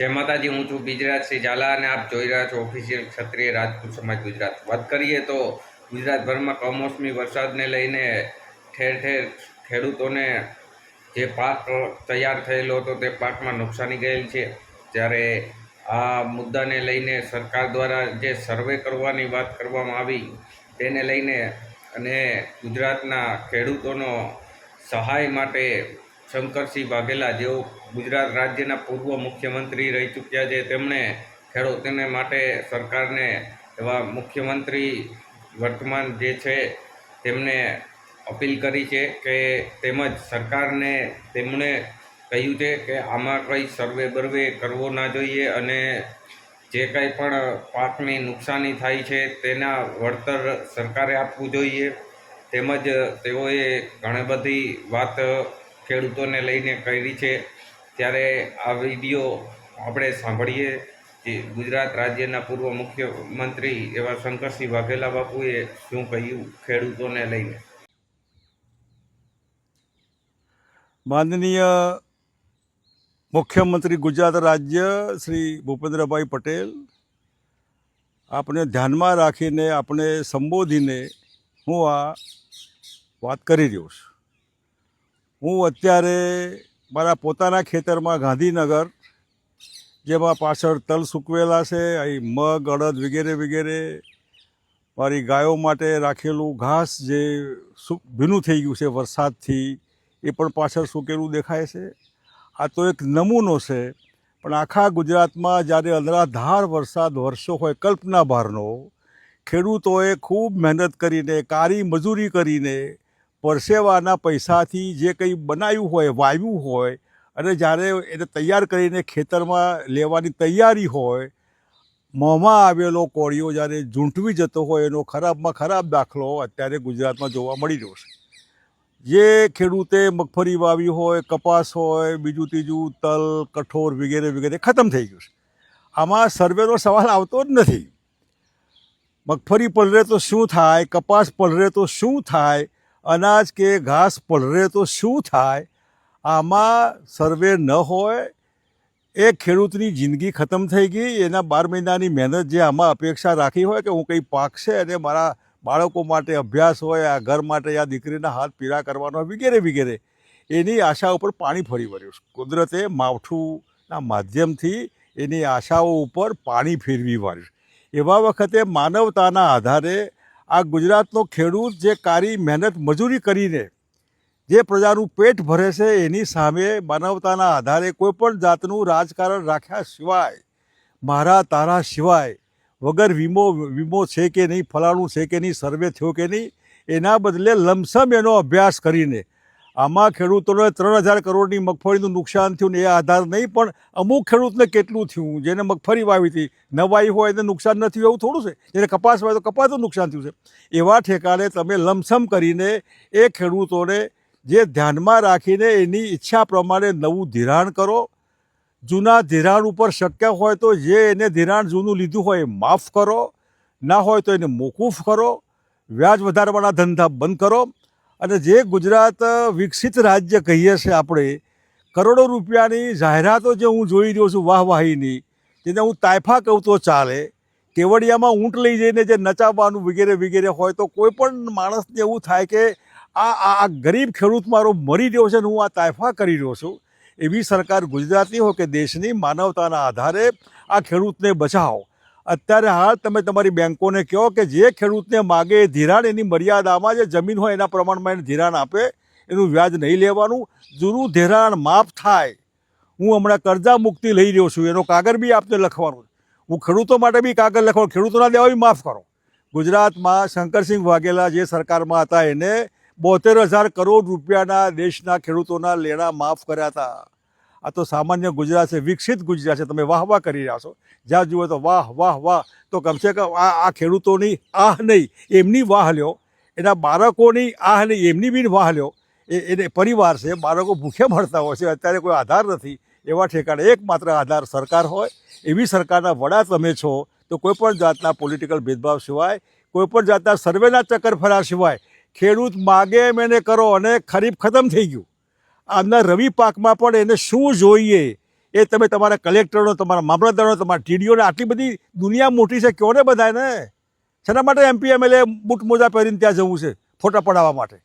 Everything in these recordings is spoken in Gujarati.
જય માતાજી, હું છું બિજરાજસિંહ ઝાલા અને આપ જોઈ રહ્યા છો ઓફિશિયલ ક્ષત્રિય રાજપૂત સમાજ ગુજરાત. વાત કરીએ તો ગુજરાતભરમાં કમોસમી વરસાદને લઈને ઠેર ઠેર ખેડૂતોને જે પાક તૈયાર થયેલો હતો તે પાકમાં નુકસાની ગયેલ છે. ત્યારે આ મુદ્દાને લઈને સરકાર દ્વારા જે સર્વે કરવાની વાત કરવામાં આવી, તેને લઈને અને ગુજરાતના ખેડૂતોનો સહાય માટે શંકરસિંહ વાઘેલા જેઓ ગુજરાત રાજ્યના પૂર્વ મુખ્યમંત્રી રહી ચૂક્યા છે. તેમણે ખેડૂતોને માટે સરકારને એવા મુખ્યમંત્રી વર્તમાન જે છે તેમને અપીલ કરી છે કે તેમજ સરકારને તેમણે કહ્યું છે કે આમાં કંઈ સર્વે બર્વે કરવો ના જોઈએ અને જે કંઈ પણ પાકની નુકસાની થાય છે તેના વળતર સરકારે આપવું જોઈએ. તેમજ તેઓએ ઘણી બધી વાત ખેડૂતોને લઈને કરી છે. ત્યારે આ વીડિયો આપણે સાંભળીએ જે ગુજરાત રાજ્યના પૂર્વ મુખ્યમંત્રી એવા શંકરસિંહ વાઘેલા બાપુએ શું કહ્યું ખેડૂતોને લઈને? માનનીય મુખ્યમંત્રી ગુજરાત રાજ્ય શ્રી ભૂપેન્દ્રભાઈ પટેલ આપણે ધ્યાનમાં રાખીને આપણે સંબોધીને હું આ વાત કરી રહ્યો છું. હું અત્યારે મારા પોતાના ખેતરમાં ગાંધીનગર, જેમાં પાછળ તલ સૂકવેલા છે, અહીં મગ, અડદ વગેરે વગેરે. મારી ગાયો માટે રાખેલું ઘાસ જે ભીનું થઈ ગયું છે વરસાદથી, એ પણ પાછળ સૂકેલું દેખાય છે. આ તો એક નમૂનો છે, પણ આખા ગુજરાતમાં જ્યારે અનરાધાર વરસાદ વરસ્યો હોય કલ્પના બહારનો ખેડૂતોએ ખૂબ મહેનત કરીને, કારી મજૂરી કરીને પરસેવાના પૈસાથી જે કંઈ બનાવ્યું હોય, વાવ્યું હોય, અને જ્યારે એને તૈયાર કરીને ખેતરમાં લેવાની તૈયારી હોય, મોંમાં આવેલો કોળિયો જ્યારે ઝૂંટવી જતો હોય, એનો ખરાબમાં ખરાબ દાખલો અત્યારે ગુજરાતમાં જોવા મળી રહ્યો છે. જે ખેડૂતે મગફળી વાવી હોય, કપાસ હોય, બીજું ત્રીજું તલ, કઠોર વગેરે વગેરે ખતમ થઈ ગયું છે. આમાં સર્વેનો સવાલ આવતો જ નથી. મગફળી પલરે તો શું થાય, કપાસ પલરે તો શું થાય અનાજ કે ઘાસ પલરે તો શું થાય? આમાં સર્વે ન હોય. એ ખેડૂતની જિંદગી ખતમ થઈ ગઈ. એના બાર મહિનાની મહેનત જે આમાં અપેક્ષા રાખી હોય કે હું કંઈ પાકશે અને મારા બાળકો માટે અભ્યાસ હોય, આ ઘર માટે આ દીકરીના હાથ પીળા કરવાનો વગેરે વગેરે. એની આશા ઉપર પાણી ફરી વળ્યું. કુદરતે માવઠુંના માધ્યમથી એની આશાઓ ઉપર પાણી ફેરવી વાળ્યું. એવા વખતે માનવતાના આધારે આ ગુજરાતનો ખેડૂત જે કારી મહેનત મજૂરી કરીને જે પ્રજાનું પેટ ભરે છે, એની સામે માનવતાના આધારે કોઈપણ જાતનું રાજકારણ રાખ્યા સિવાય, મારા તારા સિવાય વગર વીમો વીમો છે કે નહીં, ફલાણું છે કે નહીં, સર્વે થયો કે નહીં, એના બદલે લમસમ એનો અભ્યાસ કરીને આમાં ખેડૂતોને ત્રણ હજાર કરોડની મગફળીનું નુકસાન થયું ને એ આધાર નહીં, પણ અમુક ખેડૂતને કેટલું થયું? જેને મગફળી વાવી હતી ન વાવી હોય એને નુકસાન ન થયું એવું થોડું છે? જેને કપાસ વાવ્યો તો કપાસનું નુકસાન થયું છે. એવા ઠેકાણે તમે લમસમ કરીને એ ખેડૂતોને જે ધ્યાનમાં રાખીને એની ઈચ્છા પ્રમાણે નવું ધિરાણ કરો. જૂના ધિરાણ ઉપર શક્ય હોય તો જે એને ધિરાણ જૂનું લીધું હોય એ માફ કરો. ના હોય તો એને મોકૂફ કરો. વ્યાજ વધારવાના ધંધા બંધ કરો. અને જે ગુજરાત વિકસિત રાજ્ય કહીએ છીએ આપણે, કરોડો રૂપિયાની જાહેરાતો જે હું જોઈ રહ્યો છું વાહવાહીની, જેને હું તાયફા કહું તો ચાલે, કેવડિયામાં ઊંટ લઈ જઈને જે નચાવવાનું વગેરે વગેરે હોય તો કોઈ પણ માણસને એવું થાય કે આ આ ગરીબ ખેડૂત મારો મરી રહ્યો છે ને હું આ તાયફા કરી રહ્યો છું, એવી સરકાર ગુજરાતની હોય કે દેશની માનવતાના આધારે આ ખેડૂતને બચાવો. અત્યારે હાલ તમે તમારી બેંકોને કહો કે જે ખેડૂતને માગે એ ધિરાણ, એની મર્યાદામાં જે જમીન હોય એના પ્રમાણમાં એને ધિરાણ આપે, એનું વ્યાજ નહીં લેવાનું. જૂનું ધિરાણ માફ થાય. હું હમણાં કરજા મુક્તિ લઈ રહ્યો છું, એનો કાગળ બી આપને લખવાનો હું ખેડૂતો માટે બી કાગળ લખવાનો, ખેડૂતોના દેવા બી માફ કરો. ગુજરાતમાં શંકરસિંહ વાઘેલા જે સરકારમાં હતા, એને બોતેર હજાર કરોડ રૂપિયાના દેશના ખેડૂતોના લેણા માફ કર્યા હતા. આ તો સામાન્ય ગુજરાત છે, વિકસિત ગુજરાત છે, તમે વાહ વાહ કરી રહ્યા છો. જ્યાં જુઓ તો વાહ વાહ વાહ. તો કમસે કમ આ આ ખેડૂતોની આહ નહીં, એમની વાહ લ્યો. એના બાળકોની આહ નહીં, એમની બી વાહ લ્યો. એ, એને પરિવાર છે, બાળકો ભૂખે મળતા હોય છે, અત્યારે કોઈ આધાર નથી. એવા ઠેકાણે એકમાત્ર આધાર સરકાર હોય. એવી સરકારના વડા તમે છો, તો કોઈપણ જાતના પોલિટિકલ ભેદભાવ સિવાય કોઈપણ જાતના સર્વેના ચક્કર ફર્યા સિવાય, ખેડૂત માગે એમ એને કરો અને ખરીફ ખતમ થઈ ગયું. આમના રવિ પાકમાં પણ એને શું જોઈએ એ તમે તમારા કલેક્ટરનો તમારા મામલતદારનો તમારા ટીડીઓને આટલી બધી દુનિયા મોટી છે કહો ને? બધાને શેના માટે એમપી એમએલએ બૂટ મોજા પહેરીને ત્યાં જવું છે, ફોટા પડાવવા માટે?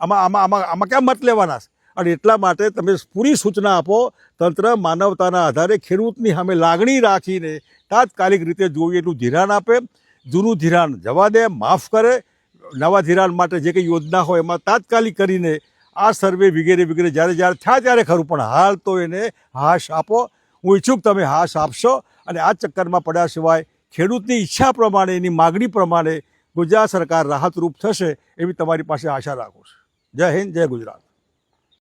આમાં આમાં આમાં આમાં ક્યાં મત લેવાના છે? અને એટલા માટે તમે પૂરી સૂચના આપો, તંત્ર માનવતાના આધારે ખેડૂતની સામે લાગણી રાખીને તાત્કાલિક રીતે જોઈએ એટલું ધિરાણ આપે, જૂનું ધિરાણ જવા દે, માફ કરે, નવા ધિરાણ માટે જે કંઈ યોજના હોય એમાં તાત્કાલિક કરીને આ સર્વે વગેરે વગેરે જ્યારે જ્યારે થયા ત્યારે ખરું, પણ હાલ તો એને હાશ આપો. હું ઈચ્છું તમે હાશ આપશો અને આ ચક્કરમાં પડ્યા સિવાય ખેડૂતની ઈચ્છા પ્રમાણે, એની માગણી પ્રમાણે ગુજરાત સરકાર રાહતરૂપ થશે એવી તમારી પાસે આશા રાખું છું. જય હિન્દ, જય ગુજરાત.